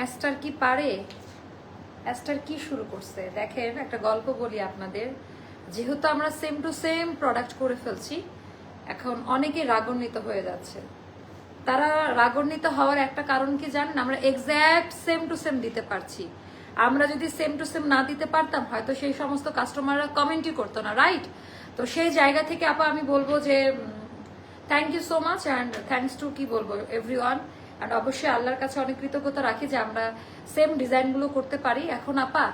Ester কি পারে? Ester কি শুরু করছে? দেখেন, একটা গল্প বলি আপনাদের। যেহেতু আমরা সেম টু সেম প্রোডাক্ট করে ফেলছি, এখন অনেকে রাগান্বিত হয়ে যাচ্ছে। তারা রাগান্বিত হওয়ার একটা কারণ কি জানেন? আমরা এক্স্যাক্ট সেম টু সেম দিতে পারছি। আমরা যদি সেম টু সেম না দিতে পারতাম, হয়তো সেই সমস্ত কাস্টমাররা কমেন্টই করতো না রাইট তো সেই জায়গা থেকে আপা আমি বলব যে thank you so much and thanks to কি বলব এভরি ওয়ান অ্যান্ড অবশ্যই আল্লাহর কাছে অনেক কৃতজ্ঞতা রাখি যে আমরা সেম ডিজাইনগুলো করতে পারি। এখন আপা,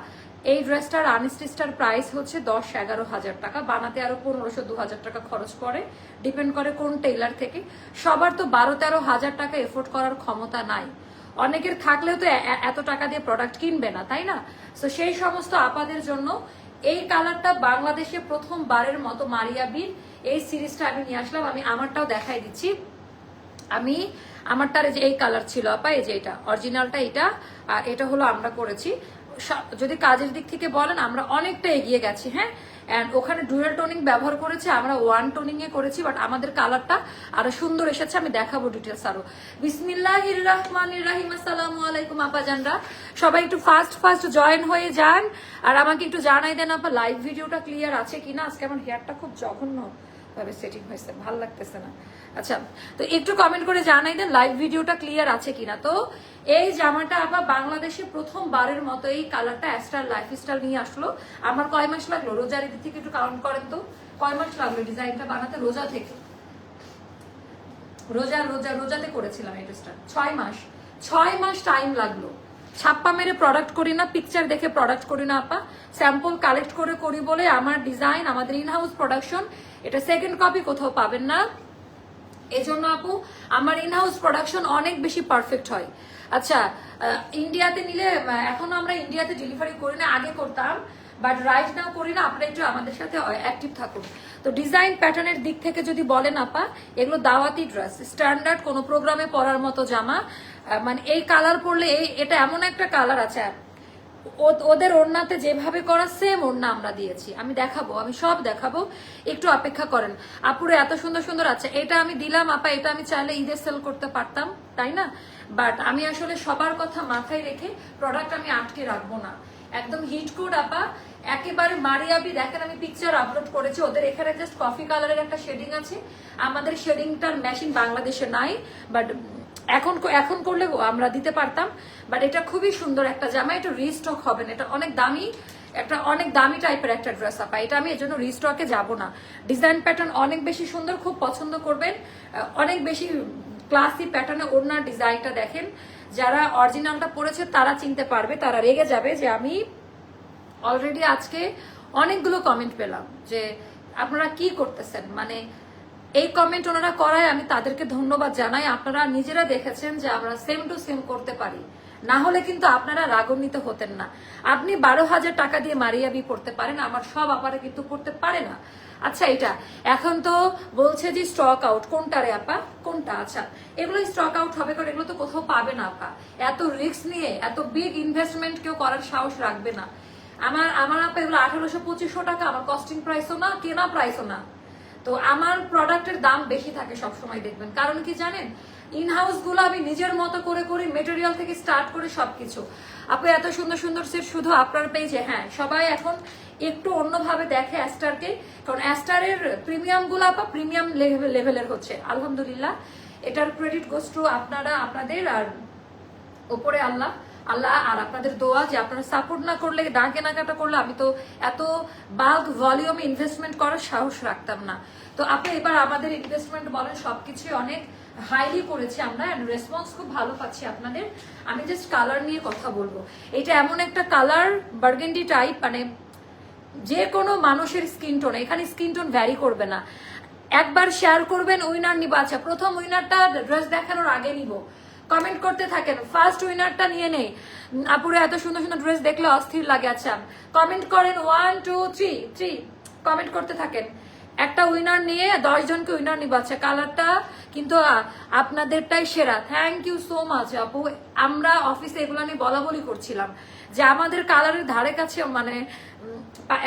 এই ড্রেসটার আনস্টিচটার প্রাইস হচ্ছে দশ, এগারো হাজার টাকা। বানাতে আরও পনেরোশো, দু হাজার টাকা খরচ পড়ে। ডিপেন্ড করে কোন টেইলার থেকে। সবার তো বারো, তেরো হাজার টাকা এফোর্ড করার ক্ষমতা নাই। অনেকের থাকলেও তো এত টাকা দিয়ে প্রোডাক্ট কিনবে না, তাই না? তো সেই সমস্ত আপাদের জন্য এই কালারটা বাংলাদেশে প্রথমবারের মতো মারিয়া মারিয়াবির এই সিরিজটা আমি নিয়ে আসলাম। আমি আমারটাও দেখাই দিচ্ছি। আমি আমারটার যে এই কালার ছিল, আপা, এই যে এটা অরিজিনালটা এটা আর এটা হলো আমরা করেছি। যদি কাজের দিক থেকে বলেন, আমরা অনেকটা এগিয়ে গেছি হ্যাঁ? অ্যান্ড ওখানে ডুয়েল টোনিং ব্যবহার করেছি, আমরা ওয়ান টোনিং এ করেছি বাট আমাদের কালারটা আরও সুন্দর এসেছে, আমি দেখাবো ডিটেলস আরও। বিসমিল্লাহ রহমান রাহিম, আসসালামু আলাইকুম, আপাজানরা। সবাই একটু ফাস্ট ফাস্ট জয়েন হয়ে যান। আর আমাকে একটু জানাই দেন, আপা লাইভ ভিডিওটা ক্লিয়ার আছে কিনা? আজকে আমার হেয়ারটা খুব জঘন্য। ভাবে সেটিং হয়েছে, ভালো লাগতেছে না। আচ্ছা তো একটু কমেন্ট করে জানাই দেন লাইভ ভিডিওটা ক্লিয়ার আছে কিনা। তো এই জামাটা আবার বাংলাদেশে প্রথমবারের মতো এই কালারটা অ্যাস্টার লাইফ স্টাইল নিয়ে আসলো। আমার কয় মাস লাগল? রোজার ঈদ থেকে একটু কাউন্ট করেন তো। কয় মাস লাগল ডিজাইনটা বানাতে? রোজা থেকে। রোজা রোজা, রোজাতে করেছিলাম এই ড্রেসটা ছয় মাস। ছয় মাস টাইম লাগল। ছাপ্পা মেরে প্রোডাক্ট করি না পিকচার দেখে প্রোডাক্ট করি না, আপা। স্যাম্পল কালেক্ট করে করি বলে আমার ডিজাইন আমাদের ইন হাউস প্রোডাকশন এটা সেকেন্ড কপি কোথাও পাবেন না। এজন্য আপু, আমার ইন হাউস প্রোডাকশন অনেক বেশি পারফেক্ট হয়। আচ্ছা ইন্ডিয়াতে নিলে এখনও আমরা ইন্ডিয়াতে ডেলিভারি করি না, আগে করতাম বাট রাইট নাও করি না, আপনারা একটু আমাদের সাথে অ্যাক্টিভ থাকুন। তো ডিজাইন প্যাটার্নের দিক থেকে যদি বলেন, আপা, এগুলো দাওয়াতি ড্রেস স্ট্যান্ডার্ড কোনো প্রোগ্রামে পরার মতো জামা মানে এই কালার পরলে এটা এমন একটা কালার আছে। ওদের ওড়নাতে যেভাবে করা সেম ওড়না আমরা দিয়েছি। আমি দেখাবো, আমি সব দেখাবো। একটু অপেক্ষা করেন। আপুরে, এত সুন্দর সুন্দর আছে। এটা আমি দিলাম, আপা, এটা আমি চাইলে ঈদে সেল করতে পারতাম, তাই না? বাট আমি আসলে সবার কথা মাথায় রেখে প্রোডাক্ট আমি আটকে রাখব না। একদম হিট কোড আপা। একেবারে মারিয়াবি, দেখেন আমি পিকচার আপলোড করেছি। ওদের এখানে জাস্ট কফি কালারের একটা শেডিং আছে। আমাদের শেডিংটার মেশিন বাংলাদেশে নাই বাট এখন এখন করলে আমরা দিতে পারতাম বাট এটা খুবই সুন্দর একটা জামা, এটা রিস্টক হবে না, এটা অনেক দামি, একটা অনেক দামি টাইপের একটা ড্রেস আপা এটা আমি এজন্য রিস্টকে যাব না। ডিজাইন প্যাটার্ন অনেক বেশি সুন্দর, খুব পছন্দ করবেন অনেক বেশি ক্লাসি প্যাটার্নে ওড়নার ডিজাইনটা দেখেন। যারা অরিজিনালটা পড়েছে তারা চিনতে পারবে, তারা রেগে যাবে যে আমি অলরেডি আজকে অনেকগুলো কমেন্ট পেলাম, যে আপনারা কি করতেছেন? মানে এই কমেন্ট ওনারা করায় আমি তাদেরকে ধন্যবাদ জানাই। আপনারা নিজেরা দেখেছেন যে আমরা সেম টু সেম করতে পারি। না হলে কিন্তু আপনারা রাগান্বিত হতেন না। আপনি বারো হাজার টাকা দিয়ে মারিয়াবি করতে পারেন, আমার সব আপারে কিন্তু করতে পারে না। আচ্ছা এটা এখন তো বলছে যে স্টক আউট কোনটা রে আপা? কোনটা? আচ্ছা এগুলো স্টক আউট হবে কারণ এগুলো তো কোথাও পাবে না আপা। এত রিস্ক নিয়ে, এত বিগ ইনভেস্টমেন্ট কেউ করার সাহস রাখবে না। আমার আমার আপা এগুলো আঠারোশো পঁচিশশো টাকা, আমার কস্টিং প্রাইসও না, কেনা প্রাইসও না। তো আমার প্রোডাক্টের দাম বেশি থাকে সব সময় দেখবেন। কারণ কি জানেন? ইন হাউসগুলো আমি নিজের মতো করে করি মেটেরিয়াল থেকে স্টার্ট করে সবকিছু। আপনি এত সুন্দর সুন্দর সেট শুধু আপনার পেজে হ্যাঁ সবাই এখন একটু অন্যভাবে দেখে অ্যাস্টারকে কারণ অ্যাস্টারের প্রিমিয়ামগুলো আপা প্রিমিয়াম লেভেলের হচ্ছে। আলহামদুলিল্লাহ, এটার ক্রেডিট গোস টু আপনারা, আপনাদের আর ওপরে আল্লাহ। আল্লাহ, আর আপনাদের দোয়া যে আপনারা সাপোর্ট না করলে না কেনাকাটা করলে, আমি তো এত বাল্ক ভলিউমে ইনভেস্টমেন্ট করার সাহস রাখতাম না। তো আপনি এবার আমাদের ইনভেস্টমেন্ট বলেন, সবকিছুই অনেক হাইলি করেছি আমরা রেসপন্স খুব ভালো পাচ্ছি আপনাদের। আমি জাস্ট কালার নিয়ে কথা বলব। এটা এমন একটা কালার বার্গেন্ডি টাইপ মানে যে কোনো মানুষের স্কিন টোন এখানে স্কিন টোন ভ্যারি করবে না। একবার শেয়ার করবেন উইনার নিব। আচ্ছা প্রথম উইনারটা ড্রেস দেখানোর আগে নিব। কমেন্ট করতে থাকেন। ফার্স্ট উইনারটা নিয়ে নেই। আপুরে এত সুন্দর সুন্দর ড্রেস দেখলে অস্থির লাগে আচ্ছা। কমেন্ট করেন one two three three comment করতে থাকেন। একটা উইনার নিয়ে দশ জনকে উইনার নিব। আচ্ছা কালারটা কিন্তু আপনাদেরটাই সেরা। থ্যাংক ইউ সো মাচ আপু। আমরা অফিসে এগুলো নিয়ে বলা বলি করছিলাম। যে আমাদের কালারের ধারে কাছে মানে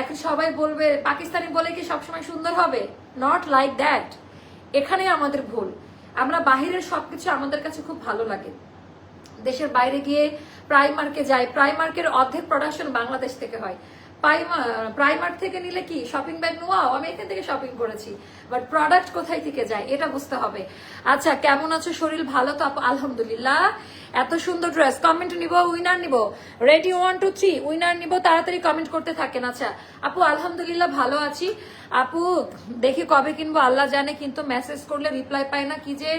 এখন সবাই বলবে, পাকিস্তানি বলে কি সবসময় সুন্দর হবে? নট লাইক দ্যাট এখানেই আমাদের ভুল। আমরা বাহিরের সবকিছু আমাদের কাছে খুব ভালো লাগে। দেশের বাইরে গিয়ে প্রাইমার্কে যাই, প্রাইমার্কের অর্ধেক প্রোডাকশন বাংলাদেশ থেকে হয়। প্রাইমার থেকে নিলে কি? শপিং ব্যাগ নোয়াও আমি এখান থেকে শপিং করেছি। বাট প্রোডাক্ট কোথায় থেকে যায়? এটা বুঝতে হবে। আচ্ছা কেমন আছো? শরীর ভালো তো? আলহামদুলিল্লাহ। এত সুন্দর ড্রেস কমেন্ট নিব উইনার নিব। Ready one two three winner নিব, তাড়াতাড়ি কমেন্ট করতে থাকেন। আচ্ছা আপু, আলহামদুলিল্লাহ ভালো আছি। আপু, দেখি কবে কিনবো? আল্লাহ জানে, কিন্তু মেসেজ করলে রিপ্লাই পায় না। কি যে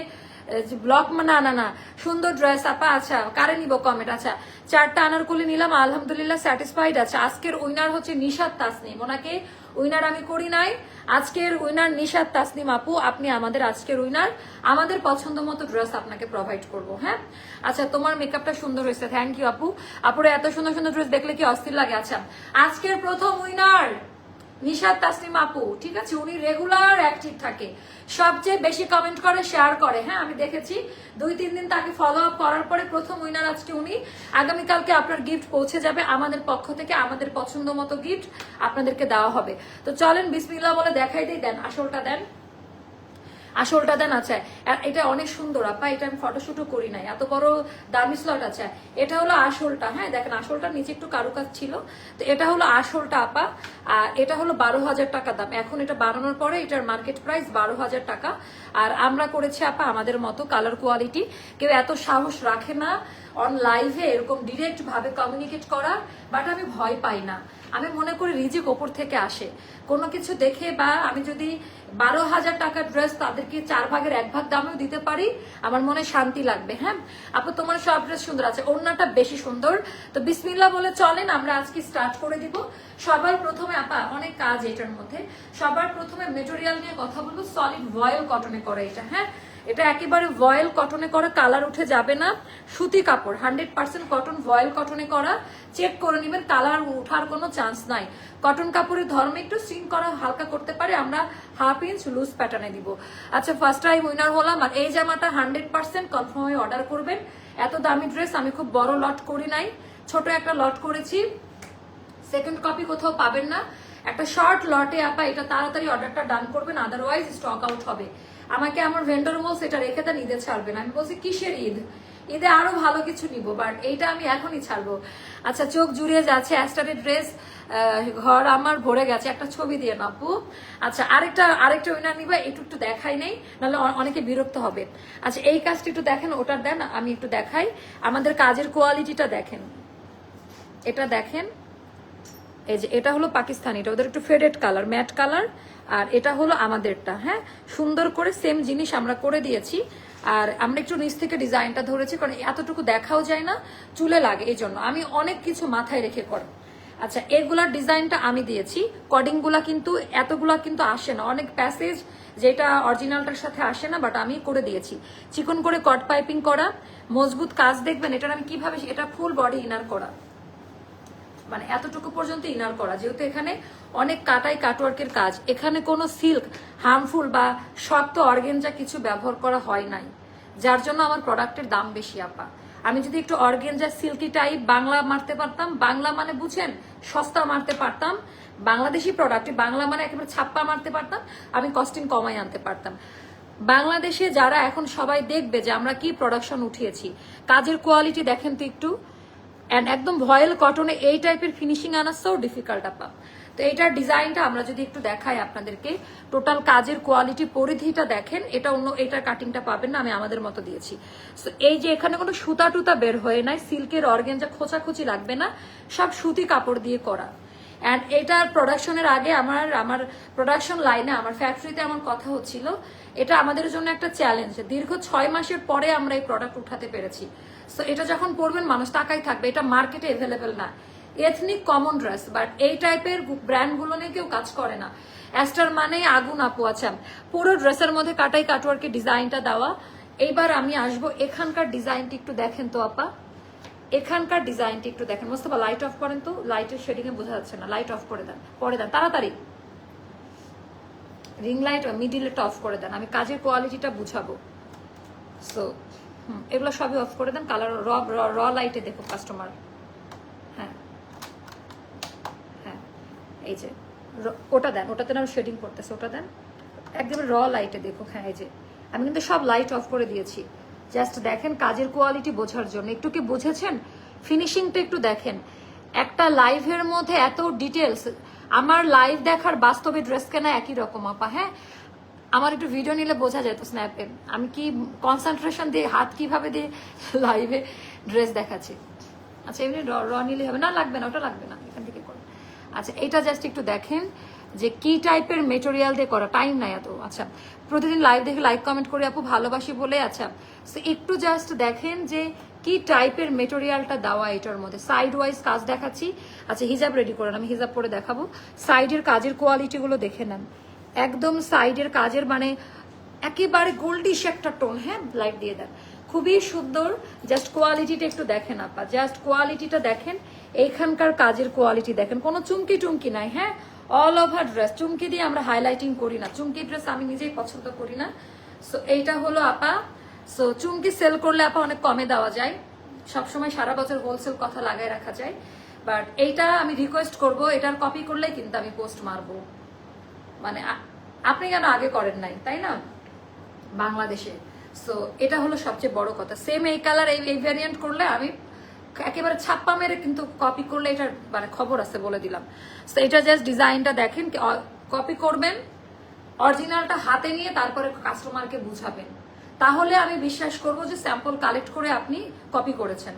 ব্লক না না না, সুন্দর ড্রেস আপা আচ্ছা কারে নিব কমেন্ট আচ্ছা চারটা আনার করলে নিলাম, আলহামদুলিল্লাহ স্যাটিসফাইড আছে আজকের উইনার হচ্ছে নিশাদ তাসনিম। ওনাকে উইনার আমি করি নাই। আজকের উইনার নিশাদ তাসনিম আপু, আপনি আমাদের আজকের উইনার আমাদের পছন্দ মতো ড্রেস আপনাকে প্রোভাইড করব হ্যাঁ? আচ্ছা তোমার মেকআপটা সুন্দর হয়েছে থ্যাংক ইউ আপু। আপুরে এত সুন্দর সুন্দর ড্রেস দেখলে কি অস্থির লাগে? আচ্ছা আজকের প্রথম উইনার নিশাদ তাসনিম আপু, ঠিক আছে? উনি রেগুলার অ্যাক্টিভ থাকে। সবচেয়ে বেশি কমেন্ট করে শেয়ার করে। হ্যাঁ আমি দেখেছি। দুই, তিন দিন তাকে ফলো আপ করার পরে প্রথম উইনার আজকে উনি। আগামীকালকে আপনার গিফট পৌঁছে যাবে আমাদের পক্ষ থেকে, আমাদের পছন্দ মতো গিফট আপনাদেরকে দেওয়া হবে। তো চলেন বিসমিল্লা বলে দেখাই দিই, দেন আসলটা দেন। আসলটা দেন আচ্ছা এটা অনেক সুন্দর আপা এটা আমি ফটোশুটও করি নাই। এত বড় দামি স্লট আছে। এটা হলো আসলটা হ্যাঁ দেখেন আসলটা নিচে একটু কারুকাজ ছিল। তো এটা হলো আসলটা আপা আর এটা হলো বারো হাজার টাকা দাম। এখন এটা বাড়ানোর পরে এটার মার্কেট প্রাইস বারো হাজার টাকা। আর আমরা করেছি আপা আমাদের মতো কালার কোয়ালিটি কেউ এত সাহস রাখে না অন লাইভে এরকম ডিরেক্ট ভাবে কমিউনিকেট করা বাট আমি ভয় পাই না। আমি মনে করি রিজিক ওপর থেকে আসে। কোনো কিছু দেখে বা আমি যদি বারো হাজার টাকার ড্রেস তাদেরকে চার ভাগের এক ভাগ দামেও দিতে পারি, আমার মনে শান্তি লাগবে হ্যাঁ? আপু, তোমার সব ড্রেস সুন্দর আছে অন্যটা বেশি সুন্দর। তো বিসমিল্লা বলে চলেন, আমরা আজকে স্টার্ট করে দিব। সবার প্রথমে আপা, অনেক কাজ এটার মধ্যে। সবার প্রথমে মেটেরিয়াল নিয়ে কথা বলব সলিড ভয়েল কটনে করে এটা হ্যাঁ? এটা একেবারে ভয়েল কটনে করা, কালার উঠে যাবে না। সুতি কাপড়, হান্ড্রেড পার্সেন্ট কটন, ভয়েল কটনে করা। চেক করে নেবেন, কালার উঠার কোনো চান্স নাই। কটন কাপড়ের ধর্মে একটু সিং করা, হালকা করতে পারে, আমরা হাফ ইঞ্চ লুজ প্যাটার্নে দিব। আচ্ছা ফার্স্ট টাইম উইনার হলাম, আর এই জামাটা হান্ড্রেড পার্সেন্ট কনফার্ম হয়ে অর্ডার করবেন। এত দামি ড্রেস আমি খুব বড় লট করি নাই। ছোট একটা লট করেছি। সেকেন্ড কপি কোথাও পাবেন না। একটা শর্ট লটে আপা, এটা তাড়াতাড়ি অর্ডারটা ডান করবেন আদারওয়াইজ স্টক আউট হবে। আমাকে আমার ভেন্ডর বলছে, এটা রেখে দেন, ঈদে ছাড়বেন। আমি বলছি, কিসের ঈদ? ঈদে আরও ভালো কিছু নিব বাট এইটা আমি এখনই ছাড়বো। আচ্ছা চোখ জুড়িয়ে যাচ্ছে, অ্যাস্টারের ড্রেস ঘর আমার ভরে গেছে, একটা ছবি দিয়ে নাপু আচ্ছা আরেকটা আরেকটা উইনার নিবা, একটু একটু দেখাই নেই, নাহলে অনেকে বিরক্ত হবে। আচ্ছা এই কাজটা একটু দেখেন ওটার দেন, আমি একটু দেখাই। আমাদের কাজের কোয়ালিটিটা দেখেন। এটা দেখেন। এই যে এটা হলো পাকিস্তানি, এটা ওদের একটু ফেডেড কালার ম্যাট কালার আর এটা হলো আমাদেরটা হ্যাঁ? সুন্দর করে সেম জিনিস আমরা করে দিয়েছি, আর আমরা একটু নিচ থেকে ডিজাইনটা ধরেছি, কারণ এতটুকু দেখাও যায় না, চুলে লাগে এই জন্য আমি অনেক কিছু মাথায় রেখে করি আচ্ছা এগুলার ডিজাইনটা আমি দিয়েছি কডিংগুলা কিন্তু, এতগুলা কিন্তু আসে না। অনেক প্যাসেজ যেটা অরিজিনালটার সাথে আসে না বাট আমি করে দিয়েছি। চিকন করে কট পাইপিং করা, মজবুত কাজ দেখবেন, এটার আমি কীভাবে এটা ফুল বডি ইনার করা। মানে এতটুকু পর্যন্ত ইনার করা। যেহেতু এখানে অনেক কাটাই কাটওয়ার্কের কাজ, এখানে কোনো সিল্ক হার্মফুল বা শক্ত অর্গেনজা কিছু ব্যবহার করা হয় নাই। যার জন্য আমার প্রোডাক্টের দাম বেশি, আপা। আমি যদি একটু অর্গেনজা সিল্কি টাইপ বাংলা মারতে পারতাম, বাংলা মানে বুঝেন, সস্তা মারতে পারতাম, বাংলাদেশি প্রোডাক্ট বাংলা মানে একেবারে ছাপ্পা মারতে পারতাম, আমি কস্টিং কমাই আনতে পারতাম। বাংলাদেশে যারা এখন সবাই দেখবে যে আমরা কি প্রোডাকশন উঠিয়েছি, কাজের কোয়ালিটি দেখেন তো একটু। অ্যান্ড একদম ভয়েল কটনে এই টাইপের ফিনিশিং আনা সো ডিফিকাল্ট আপা। তো এইটার ডিজাইনটা আমরা যদি একটু দেখাই আপনাদেরকে টোটাল কাজের কোয়ালিটি পরিধিটা দেখেন, এটা অন্য এটার কাটিংটা পাবেন না, আমি আমাদের মতো দিয়েছি। সো এই যে এখানে কোনো সুতা টুতা বের হয়ে নাই, সিল্কের অর্গেনজা খোঁচাখুচি লাগবে না, সব সুতি কাপড় দিয়ে করা। অ্যান্ড এটার প্রোডাকশনের আগে আমার আমার প্রোডাকশন লাইনে আমার ফ্যাক্টরিতে আমার কথা হচ্ছিল, এটা আমাদের জন্য একটা চ্যালেঞ্জ দীর্ঘ ছয় মাসের পরে আমরা এই প্রোডাক্ট উঠাতে পেরেছি। সো এটা যখন পরবেন, মানুষ তাকাই থাকবে। এটা মার্কেটে অ্যাভেলেবেল না। এথনিক কমন ড্রেস বাট এই টাইপের ব্র্যান্ডগুলো নিয়ে কেউ কাজ করে না। অ্যাস্টার মানে আগুন, আপু আছে পুরো ড্রেসের মধ্যে কাটাই কাটওয়ার্কের ডিজাইনটা দেওয়া। এইবার আমি আসব এখানকার ডিজাইনটি একটু দেখেন তো, আপা। এখানকার ডিজাইনটি একটু দেখেন। মোস্তফা লাইট অফ করেন তো। লাইটের শেডিং এ বোঝা যাচ্ছে না। লাইট অফ করে দেন। পরে দেন। তাড়াতাড়ি। রিং লাইট মিডিলটা অফ করে দেন। আমি কাজের কোয়ালিটিটা বুঝাবো। সো এগুলো সবই অফ করে দেন কালার র র লাইটে দেখো কাস্টমার হ্যাঁ। হ্যাঁ। এই যে ওটা দেন ওটাতে না শেডিং করতেছে, ওটা দেন। একদম র লাইটে দেখো হ্যাঁ এই যে। আমি কিন্তু সব লাইট অফ করে দিয়েছি। জাস্ট দেখেন কাজের কোয়ালিটি বোঝার জন্য। একটু কি বুঝেছেন? ফিনিশিংটা একটু দেখেন। একটা লাইভের মধ্যে এত ডিটেলস আমার লাইভ দেখার বাস্তবে ড্রেস কেনা একই রকম, আপা হ্যাঁ? আমার একটু ভিডিও নিলে বোঝা যেত স্ন্যাপে আমি কি কনসেন্ট্রেশন দিয়ে হাত কীভাবে দিয়ে লাইভে ড্রেস দেখাচ্ছি? আচ্ছা এমনি র নিলে হবে। না, লাগবে না, ওটা লাগবে না। এখান থেকে করুন আচ্ছা এটা জাস্ট একটু দেখেন যে কি টাইপের মেটেরিয়াল দিয়ে করা। টাইম নাই এত। আচ্ছা প্রতিদিন লাইভ দেখে লাইক কমেন্ট করে, আপু, ভালোবাসি বলে আচ্ছা। তো একটু জাস্ট দেখেন যে কি টাইপের মেটেরিয়ালটা দেওয়া এটার মধ্যে। সাইড ওয়াইজ কাজ দেখাচ্ছি। আচ্ছা হিজাব রেডি করেন। আমি হিজাব পরে দেখাবো। সাইডের কাজের কোয়ালিটিগুলো দেখে নেন। একদম সাইডের কাজের মানে একেবারে গোল্ডিশ একটা টোন হ্যাঁ লাইট দিয়ে দেন। খুবই সুন্দর জাস্ট কোয়ালিটিটা একটু দেখেন আপা জাস্ট কোয়ালিটিটা দেখেন, এইখানকার কাজের কোয়ালিটি দেখেন। কোনো চুমকি টুমকি নাই হ্যাঁ অল ওভার ড্রেস চুমকি দিয়ে আমরা হাইলাইটিং করি না। চুমকি ড্রেস আমি নিজেই পছন্দ করি না। সো এইটা হলো আপা। সো চুমকি সেল করলে আপা অনেক কমে দেওয়া যায়। সবসময় সারা বছর হোলসেল কথা লাগাই রাখা যায়। বাট এইটা আমি রিকোয়েস্ট করব, এটার কপি করলেই কিন্তু আমি পোস্ট মারবো। মানে আপনি কেন আগে করেন নাই, তাই না? বাংলাদেশে। সো এটা হলো সবচেয়ে বড় কথা। সেম এই কালার এই এই ভ্যারিয়েন্ট করলে আমি একেবারে ছাপ্পা মেরে কিন্তু কপি করলে এটার মানে খবর আছে বলে দিলাম। সো এটা জাস্ট ডিজাইনটা দেখেন কপি করবেন অরিজিনালটা হাতে নিয়ে তারপরে কাস্টমারকে বুঝাবেন। তাহলে আমি বিশ্বাস করব যে স্যাম্পল কালেক্ট করে আপনি কপি করেছেন।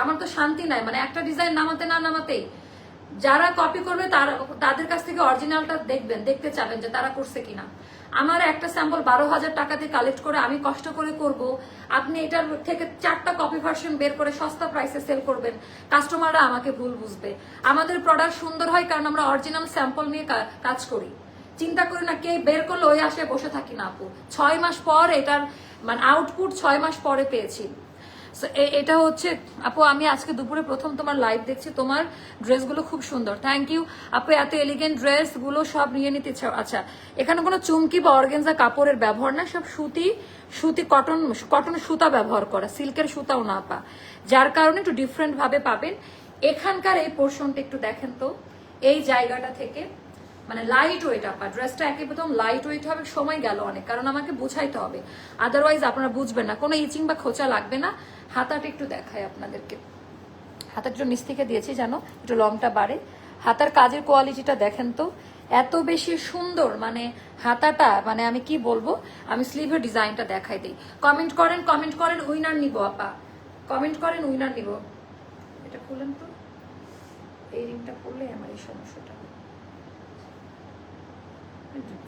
আমার তো শান্তি নাই মানে একটা ডিজাইন নামাতে না নামাতেই যারা কপি করবে তারা, তাদের কাছ থেকে অরিজিনালটা দেখবেন, দেখতে চাবেন যে তারা করছে কিনা। আমার একটা স্যাম্পল বারো হাজার টাকা দিয়ে কালেক্ট করে আমি কষ্ট করে করব। আপনি এটার থেকে চারটা কপি ভার্সন বের করে সস্তা প্রাইসে সেল করবেন। কাস্টমাররা আমাকে ভুল বুঝবে। আমাদের প্রোডাক্ট সুন্দর হয় কারণ আমরা অরিজিনাল স্যাম্পল নিয়ে কাজ করি। চিন্তা করি না, কে বের করলে, ওই আসে, বসে থাকি না আপু। ছয় মাস পর এটার মানে আউটপুট ছয় মাস পরে পেয়েছি। এটা হচ্ছে, আপু, আমি আজকে দুপুরে প্রথম তোমার লাইভ দেখছি, তোমার ড্রেসগুলো খুব সুন্দর। থ্যাংক ইউ আপু, এত এলিগেন্ট ড্রেসগুলো সব নিয়ে নিতে ইচ্ছা আচ্ছা এখানে কোনো চুমকি বা অর্গেনজা কাপড়ের ব্যবহার না, সব সুতি সুতি কটন কটন সুতা ব্যবহার করা সিল্কের সুতাও না পা যার কারণে একটু ডিফারেন্ট ভাবে পাবেন। এখানকার এই পোর্শনটা একটু দেখেন তো, এই জায়গাটা থেকে মানে লাইট ওয়েট আপা ড্রেসটা একে প্রথম লাইট ওয়েট হবে, সময় গেল অনেক, কারণ আমাকে বুঝাইতে হবে। আদারওয়াইজ আপনারা বুঝবেন না, কোনো ইচিং বা খোঁচা লাগবে না। হাতাটা একটু দেখায় আপনাদেরকে। হাতার জন্য নিচ থেকে দিয়েছি জানো একটু লংটা বাড়ে। হাতার কাজের কোয়ালিটিটা দেখেন তো, এত বেশি সুন্দর মানে হাতাটা মানে আমি কি বলব, আমি স্লিভের ডিজাইনটা দেখাই দিই। কমেন্ট করেন কমেন্ট করেন, উইনার নিব, আপা। কমেন্ট করেন, উইনার নিব। এটা খুলেন তো? এই রিংটা পরলে আমার এই সমস্যাটা।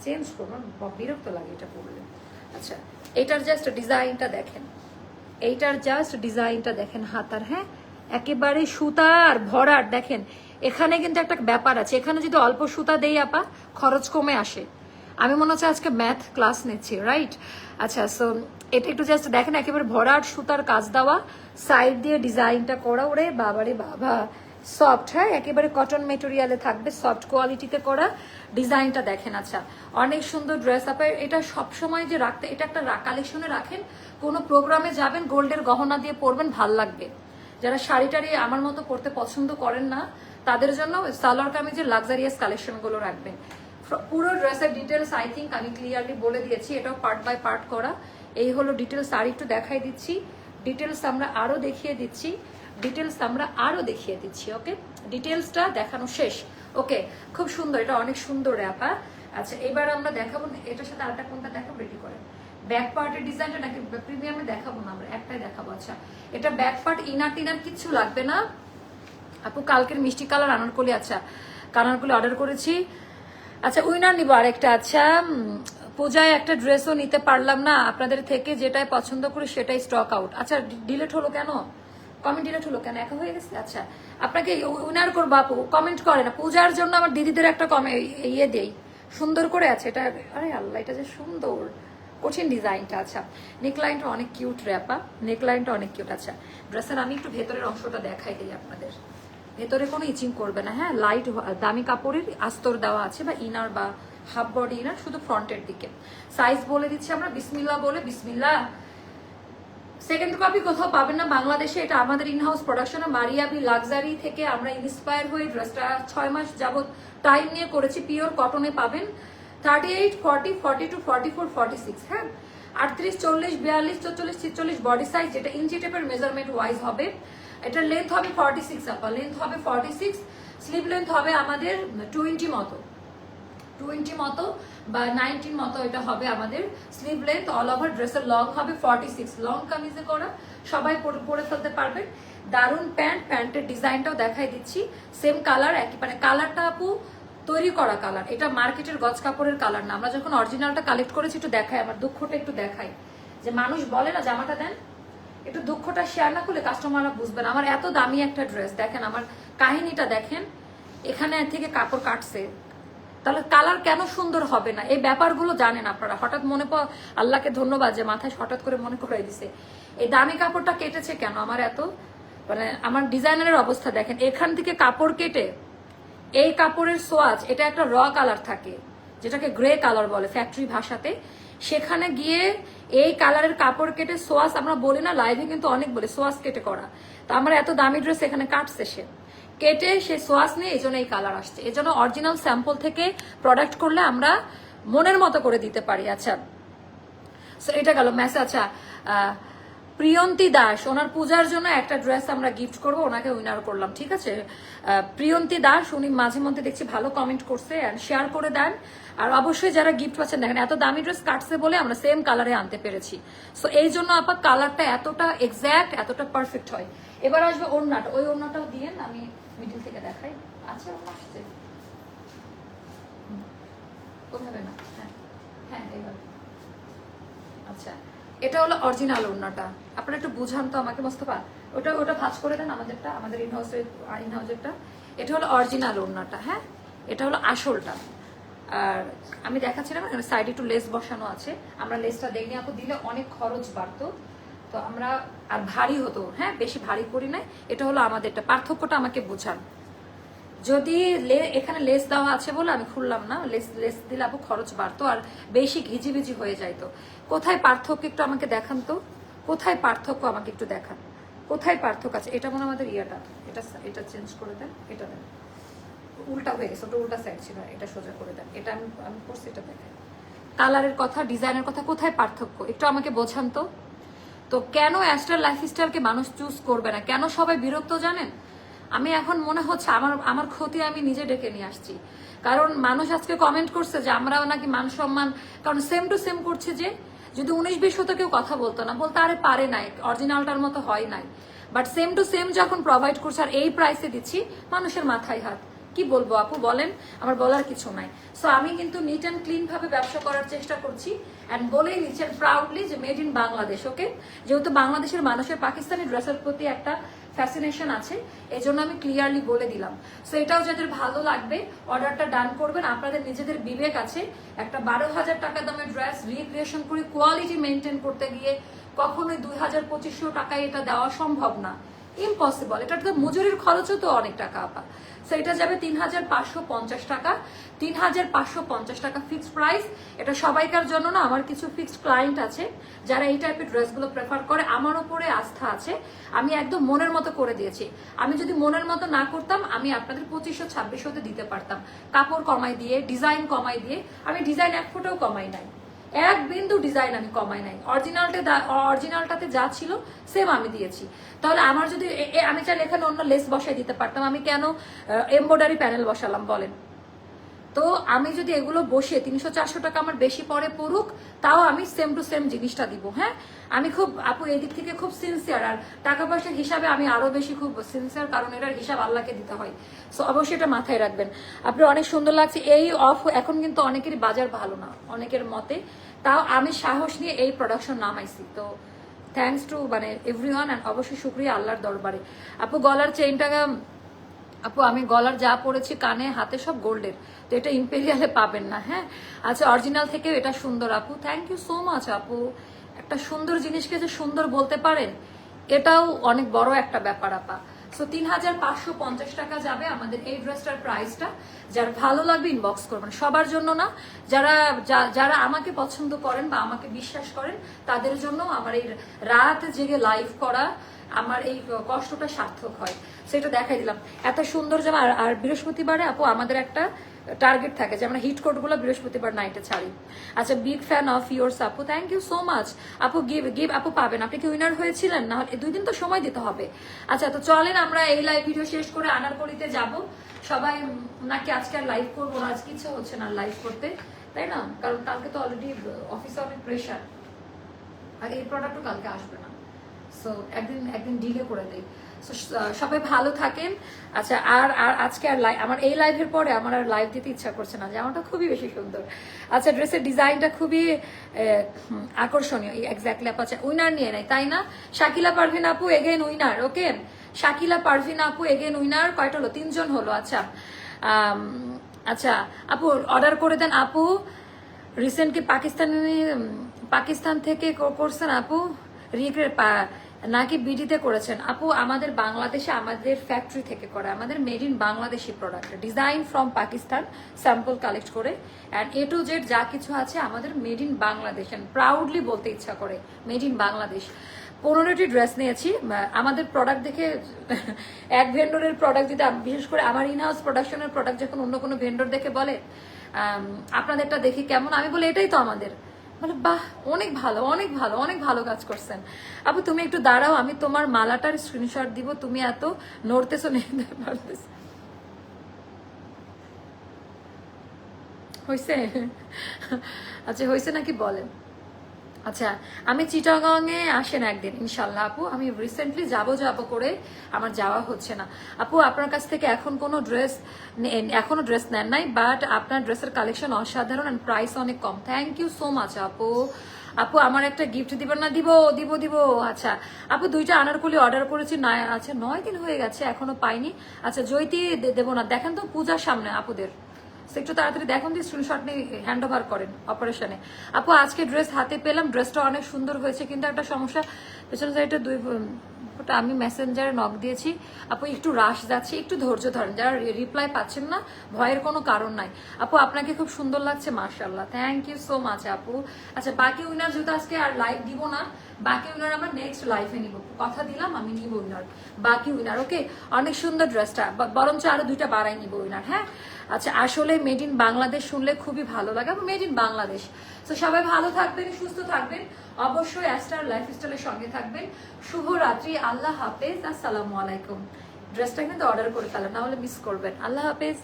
চেঞ্জ করব বিরক্ত লাগে এটা পরলে। আচ্ছা এটার জাস্ট ডিজাইনটা দেখেন। এইটার জাস্ট ডিজাইনটা দেখেন হাতার হ্যাঁ? একেবারে সুতার ভরার দেখেন। এখানে কিন্তু একটা ব্যাপার আছে। এখানে যদি অল্প সুতা দেই আপা, খরচ কমে আসে। আমি মনে হচ্ছে আজকে ম্যাথ ক্লাস নিচ্ছি রাইট আচ্ছা সো এটা একটু জাস্ট দেখেন, একেবারে ভরাট সুতার কাজ দেওয়া। সাইড দিয়ে ডিজাইনটা করা, ওরে বাবারে বাবা। সফট হ্যাঁ? একেবারে কটন মেটেরিয়ালে থাকবে সফট কোয়ালিটিতে করা ডিজাইনটা দেখেন আচ্ছা। অনেক সুন্দর ড্রেস আপ এটা সবসময় যে রাখতে, এটা একটা কালেকশনে রাখেন, কোনো প্রোগ্রামে যাবেন, গোল্ডের গহনা দিয়ে পরবেন, ভালো লাগবে। যারা শাড়ি টাড়ি আমার মতো পরতে পছন্দ করেন না, তাদের জন্য সালোয়ার কামিজের লাক্সারিয়াস কালেকশনগুলো রাখবেন। পুরো ড্রেসের ডিটেলস আই থিঙ্ক আমি ক্লিয়ারলি বলে দিয়েছি, এটাও পার্ট বাই পার্ট করা। এই হলো ডিটেলস আর একটু দেখাই দিচ্ছি। ডিটেলস আমরা আরও দেখিয়ে দিচ্ছি। ডিটেলস আমরা আরও দেখিয়ে দিচ্ছি ওকে ডিটেলসটা দেখানো শেষ। ওকে খুব সুন্দর, এটা অনেক সুন্দর অ্যাপা আচ্ছা এবার আমরা দেখাবো, এটার সাথে আরেকটা কোনটা দেখাবো রেডি করে। ব্যাক পার্টের ডিজাইনটা নাকি প্রিমিয়ামে দেখাবো না আমরা, একটাই দেখাবো আচ্ছা। এটা ব্যাক পার্ট ইনার টিনার কিচ্ছু লাগবে না। আপু, কালকের মিষ্টি কালার আনারকলি আচ্ছা। কানারকলি অর্ডার করেছি। আচ্ছা উইনার নিব আরেকটা আচ্ছা। পূজায় একটা ড্রেসও নিতে পারলাম না, আপনাদের থেকে যেটাই পছন্দ করি সেটাই স্টক আউট আচ্ছা ডিলেট হলো কেন? কমেন্ট ডিলেট হলো কেন একা হয়ে গেছে? আচ্ছা আপনাকে উইনার করব আপু কমেন্ট করে না। পূজার জন্য আমার দিদিদের একটা কমে ইয়ে দেই। সুন্দর করে আছে, এটা, আরে আল্লাহ, এটা যে সুন্দর। কঠিন ডিজাইনটা আচ্ছা। নেকলাইনটা অনেক কিউট র্যাপা নেকলাইনটা অনেক কিউট আচ্ছা। ড্রেসের আমি একটু ভেতরের অংশটা দেখাই দিই আপনাদের। ভেতরে কোনো ইচিং করবে না হ্যাঁ? লাইট দামি কাপড়ের আস্তর দেওয়া আছে, বা ইনার বা হাফ বডি ইনার শুধু ফ্রন্টের দিকে। সাইজ বলে দিচ্ছি আমরা বিসমিল্লা বলে বিসমিল্লা সেকেন্ড কপি কোথাও পাবেন না, বাংলাদেশে এটা আমাদের ইনহাউস প্রোডাকশন মারিয়াবি লাক্সারি থেকে আমরা ইন্সপায়ার হয়ে ড্রেসটা ছয় মাস যাবত টাইম নিয়ে করেছি পিওর কটনে পাবেন। Thirty eight forty forty two forty four forty six হ্যাঁ? আটত্রিশ, চল্লিশ, বিয়াল্লিশ চল্লিশ ছিচল্লিশ বডি সাইজ যেটা ইঞ্চি টেপের মেজারমেন্ট ওয়াইজ হবে। এটার লেন্থ হবে ফর্টি সিক্স আপা। লেন্থ হবে ফর্টি সিক্স স্লিভ লেন্থ হবে আমাদের টোয়েন্টি মতো। টোয়েন্টি মতো বা নাইনটিন মতো এটা হবে আমাদের স্লিভ লেন্থ অল ওভার ড্রেসের লং হবে ফর্টি সিক্স লং কামিজে করা, সবাই পরে- ফেলতে পারবেন দারুণ প্যান্ট প্যান্টের ডিজাইনটাও দেখাই দিচ্ছি। সেম কালার একই মানে কালারটা আপু, তৈরি করা কালার এটা মার্কেটের গজ কাপড়ের কালার না। আমরা যখন অরিজিনালটা কালেক্ট করেছি, একটু দেখাই, আমার দুঃখটা একটু দেখাই। যে মানুষ বলে না, জামাটা দেন, একটু দুঃখটা শেয়ার না করলে কাস্টমাররা বুঝবেন আমার এত দামি একটা ড্রেস দেখেন, আমার কাহিনীটা দেখেন। এখানে থেকে কাপড় কাটছে। তাহলে কালার কেন সুন্দর হবে না? এই ব্যাপারগুলো জানেন আপনারা। হঠাৎ মনে পড়, আল্লাহকে ধন্যবাদ যে মাথায় হঠাৎ করে মনে করাই দিছে। এই দামি কাপড়টা কেটেছে কেন আমার এত? মানে আমার ডিজাইনারের অবস্থা দেখেন, এখান থেকে কাপড় কেটে, এই কাপড়ের সোয়াজ, এটা একটা র কালার থাকে, যেটাকে গ্রে কালার বলে ফ্যাক্টরি ভাষাতে। সেখানে গিয়ে এই কালারের কাপড় কেটে সোয়াস আমরা বলি না, লাইভে কিন্তু অনেক বলি সোয়াস কেটে করা। তো আমার এত দামি ড্রেস এখানে কাটছে সে। কেটে সে সোয়াস নিয়ে এই জন্য এই কালার আসছে। এই জন্য অরিজিনাল স্যাম্পল থেকে প্রোডাক্ট করলে আমরা মনের মতো করে দিতে পারি। আচ্ছা So, এটা গেল মেসেজ আচ্ছা প্রিয়ন্তী দাস ওনার পূজার জন্য একটা ড্রেস আমরা গিফট করব ওনাকে উইনার করলাম ঠিক আছে? প্রিয়ন্তী দাস উনি মাঝে মধ্যে দেখছি ভালো কমেন্ট করছে অ্যান্ড শেয়ার করে দেন। আর অবশ্যই যারা গিফট পাচ্ছেন দেখেন এত দামি ড্রেস কাটছে বলে আমরা সেম কালারে আনতে পেরেছি। সো এই জন্য আপা কালারটা এতটা এক্স্যাক্ট এতটা পারফেক্ট হয়। এবার আসবে ওড়নাটা। ওই ওড়নাটাও দিয়ে আমি মিডিল থেকে দেখাই। আচ্ছা ওড়না আসছে। ওভাবে না? হ্যাঁ। হ্যাঁ এইভাবে আচ্ছা এটা হলো অরিজিনাল ওড়নাটা। আপনারা একটু বুঝান তো আমাকে, মোস্তফা। ওটা ওটা ভাঁজ করে দেন আমাদেরটা, আমাদের ইনহাউসের ইনহাউসেরটা এটা হলো অরিজিনাল ওড়নাটা হ্যাঁ? এটা হলো আসলটা। আর আমি দেখাচ্ছিলাম সাইডে একটু লেস বসানো আছে। আমরা লেসটা দেখলে আপু, দিলে অনেক খরচ বাড়তো। তো আমরা আর ভারী হতো হ্যাঁ বেশি ভারী করি নাই। এটা হলো আমাদেরটা পার্থক্যটা আমাকে বোঝান। যদি এখানে লেস দেওয়া আছে বলে আমি খুললাম না, লেস লেস দিলে খরচ বাড়তো আর বেশি ঘিজিবিজি হয়ে যাইতো। কোথায় পার্থক্য একটু আমাকে দেখান তো? কোথায় পার্থক্য আমাকে একটু দেখান? কোথায় পার্থক্য আছে? এটা মনে আমাদের ইয়েটা। এটা এটা চেঞ্জ করে দেন, এটা দেন। উল্টা হয়ে গেছে, ওটা উল্টা সাইড ছিল, এটা সোজা করে দেন। এটা আমি আমি করছি, এটা দেখাই। কালারের কথা ডিজাইনের কথা কোথায় পার্থক্য? একটু আমাকে বোঝান তো। তো কেন অ্যাস্টার লাইফস্টাইলকে মানুষ চুজ করবে না? কেন সবাই বিরক্ত জানেন? আমি এখন মনে হচ্ছে আমার আমার ক্ষতি আমি নিজে ডেকে নিয়ে আসছি। কারণ মানুষ আজকে কমেন্ট করছে যে আমরাও নাকি মান সম্মান, কারণ সেম টু সেম করছে যে যদি উনিশ বিশ হতো কেউ কথা বলতো না। বলতে, আরে, পারে নাই অরিজিনালটার মতো হয় নাই। বাট সেম টু সেম যখন প্রোভাইড করছে, আর এই প্রাইসে দিচ্ছি, মানুষের মাথায় হাত। কি বলব আপু, বলেন? আমার বলার কিছু নাই। সো আমি কিন্তু নিট অ্যান্ড ক্লিন ভাবে ব্যবসা করার চেষ্টা করছি। অ্যান্ড বলেই নিচ্ছেন প্রাউডলি যে মেড ইন বাংলাদেশ ওকে যেহেতু বাংলাদেশের মানুষের পাকিস্তানি ড্রেসের প্রতি একটা ফ্যাসিনেশন আছে এই জন্য আমি ক্লিয়ারলি বলে দিলাম। সো এটাও যাদের ভালো লাগবে অর্ডারটা ডান করবেন। আপনাদের নিজেদের বিবেক আছে, একটা বারো হাজার টাকা দামের ড্রেস রিক্রিয়েশন করে কোয়ালিটি মেনটেন করতে গিয়ে কখনোই দুই হাজার পঁচিশশো টাকায় এটা দেওয়া সম্ভব না। ইম্পসিবল এটা তো মজুরির খরচও তো অনেক টাকা, আপা। সো এটা যাবে তিন হাজার পাঁচশো পঞ্চাশ টাকা। তিন হাজার পাঁচশো পঞ্চাশ টাকা ফিক্সড প্রাইস এটা সবাইকার জন্য না, আমার কিছু ফিক্সড ক্লায়েন্ট আছে, যারা এই টাইপের ড্রেসগুলো প্রেফার করে। আমার ওপরে আস্থা আছে। আমি একদম মনের মতো করে দিয়েছি। আমি যদি মনের মতো না করতাম, আমি আপনাদের পঁচিশশো, ছাব্বিশশোতে দিতে পারতাম। কাপড় কমাই দিয়ে ডিজাইন কমাই দিয়ে। আমি ডিজাইন এক ফুটেও কমাই নাই। এক বিন্দু ডিজাইন আমি কমাই নাই। অরিজিনালটা অরিজিনালটাতে যা ছিল সেম আমি দিয়েছি। তাহলে আমার যদি আমি চাইলে এখানে অন্য লেস বসাই দিতে পারতাম। আমি কেন এমব্রয়ডারি প্যানেল বসালাম বলেন? তো আমি যদি এগুলো বসে তিনশো চারশো টাকা আমার বেশি পরে পড়ুক, তাও আমি সেম টু সেম জিনিসটা দিব হ্যাঁ? আমি খুব, আপু, এই দিক থেকে খুব সিনসিয়ার আর টাকা পয়সার হিসাবে আমি আরও বেশি খুব সিনসিয়ার কারণ এটার হিসাব আল্লাহকে দিতে হয়। সো অবশ্যই এটা মাথায় রাখবেন। আপনি অনেক সুন্দর লাগছে, এই অফ এখন কিন্তু অনেকেরই বাজার ভালো না, অনেকের মতে। তাও আমি সাহস নিয়ে এই প্রোডাকশন নামাইছি। তো থ্যাঙ্কস টু মানে এভরি ওয়ান অ্যান্ড অবশ্যই শুক্রিয়া আল্লাহর দরবারে। আপু, গলার চেইনটা আপু, আমি গলার যা পড়েছি কানে, হাতে সব গোল্ডের। তো এটা ইম্পেরিয়ালে পাবেন না হ্যাঁ? আচ্ছা অরিজিনাল থেকেও এটা সুন্দর, আপু। থ্যাংক ইউ সো মাচ আপু। একটা সুন্দর জিনিসকে যে সুন্দর বলতে পারেন এটাও অনেক বড় একটা ব্যাপার, আপা। সো তিন হাজার পাঁচশো পঞ্চাশ টাকা যাবে আমাদের এই ড্রেসটার প্রাইসটা যার ভালো লাগবে ইনবক্স করবেন। সবার জন্য না, যারা যারা আমাকে পছন্দ করেন বা আমাকে বিশ্বাস করেন, তাদের জন্য আমার এই রাত জেগে লাইভ করা আমার এই কষ্টটা সার্থক হয়। সেটা দেখাই দিলাম। এত সুন্দর জামা আর বৃহস্পতিবারে আপু আমাদের একটা টার্গেট থাকে, যে আমরা হিট কোডগুলো বৃহস্পতিবার নাইটে ছাড়ি। আচ্ছা বিগ ফ্যান অফ ইয়োর্স আপু থ্যাংক ইউ সো মাচ আপু গিভ গিভ আপু পাবেন। আপনি কি উইনার হয়েছিলেন? না দুই দিন তো সময় দিতে হবে। আচ্ছা তো চলেন আমরা এই লাইভ ভিডিও শেষ করে আনারকলিতে যাব। সবাই নাকি আজকে আর লাইভ করব না আজকে ইচ্ছে হচ্ছে না লাইভ করতে। তাই না? কারণ কালকে তো অলরেডি অফিসে অনেক প্রেশার আর এই প্রোডাক্টও কালকে আসবে না। সো একদিন একদিন ডিলে করে স- সবাই ভালো থাকেন। আচ্ছা আর আর আজকে আর লাইভ আমার এই লাইভের পরে আমার আর লাইভ দিতে ইচ্ছা করছে না জামাটা খুবই বেশি সুন্দর। আচ্ছা ড্রেসের ডিজাইনটা খুবই আকর্ষণীয়। এক্স্যাক্টলি আপু আচ্ছা উইনার নিয়ে নেয়, তাই না? শাকিলা পারভিন আপু again winner okay Shakila Parvin আপু এগেন উইনার, কয়টা হলো? তিনজন হলো আচ্ছা। আচ্ছা আপু অর্ডার করে দেন আপু। রিসেন্টলি পাকিস্তানি পাকিস্তান থেকে করছেন আপু। রিক্রে নাকি বিডিতে করেছেন, আপু, আমাদের বাংলাদেশে আমাদের ফ্যাক্টরি থেকে করে, আমাদের made in Bangladeshi product design from Pakistan sample collect করে অ্যান্ড এ টু জেড যা কিছু আছে আমাদের made in Bangladesh and proudly বলতে ইচ্ছা করে মেড ইন বাংলাদেশ পনেরোটি ড্রেস নিয়েছি আমাদের প্রোডাক্ট দেখে এক ভেন্ডরের প্রোডাক্ট যদি বিশেষ করে আমার ইনহাউস প্রোডাকশনের প্রোডাক্ট যখন অন্য কোনো ভেন্ডর দেখে বলে আপনাদেরটা দেখি কেমন? আমি বলি, এটাই তো আমাদের। বলে বাহ, অনেক ভালো অনেক ভালো অনেক ভালো কাজ করছেন। আপু, তুমি একটু দাঁড়াও, আমি তোমার মালাটার স্ক্রিনশট দিব, তুমি এত নড়তেছো নিতে পারতেছো। হয়েছে আচ্ছা হয়েছে নাকি বলেন? আচ্ছা আমি চিটাগাংয়ে আসেন একদিন ইনশাল্লাহ আপু। আমি রিসেন্টলি যাব যাব করে আমার যাওয়া হচ্ছে না। আপু, আপনার কাছ থেকে এখন কোনো ড্রেস এখনও ড্রেস নেন নাই বাট আপনার ড্রেসের কালেকশন অসাধারণ অ্যান্ড প্রাইস অনেক কম। থ্যাংক ইউ সো মাচ আপু। আপু, আমার একটা গিফট দিবেন না? দিব দিব দিব। আচ্ছা আপু, দুইটা আনারকলি অর্ডার করেছি, না আচ্ছা নয় দিন হয়ে গেছে, এখনও পাইনি। আচ্ছা জয়তি দেবো না। দেখেন তো পূজার সামনে, আপুদের। একটু তাড়াতাড়ি দেখুন যে স্ক্রিনশট নিয়ে হ্যান্ড ওভার করেন অপারেশনে আপু, আজকে ড্রেস হাতে পেলাম ড্রেসটা অনেক সুন্দর হয়েছে, কিন্তু একটা সমস্যা, পেছনে সাইডে দুই ওটা আমি মেসেঞ্জারে নক দিয়েছি। আপু, একটু রাশ যাচ্ছে, একটু ধৈর্য ধরেন, যারা রিপ্লাই পাচ্ছেন না, ভয়ের কোনো কারণ নাই। আপু, আপনাকে খুব সুন্দর লাগছে মার্শাল্লাহ থ্যাংক ইউ সো মাচ আপু। আচ্ছা বাকি উইনার যেহেতু আজকে আর লাইভ দিব না, বাকি উইনার আমার নেক্সট লাইফে নিব। কথা দিলাম, আমি নিব উইনার বাকি উইনার ওকে অনেক সুন্দর ড্রেসটা বরঞ্চ আরও দুইটা বাড়াই নিব উইনার হ্যাঁ? আচ্ছা আসলে মেড ইন বাংলাদেশ শুনলে খুবই ভালো লাগে মেড ইন বাংলাদেশ। তো সবাই ভালো থাকবেন, সুস্থ থাকবেন। অবশ্যই অ্যাস্টার লাইফ স্টাইলের সঙ্গে থাকবেন। শুভ রাত্রি আল্লাহ হাফেজ, আসসালামু আলাইকুম। ড্রেসটা কিন্তু অর্ডার করে ফেলেন, না হলে মিস করবেন। আল্লাহ হাফেজ।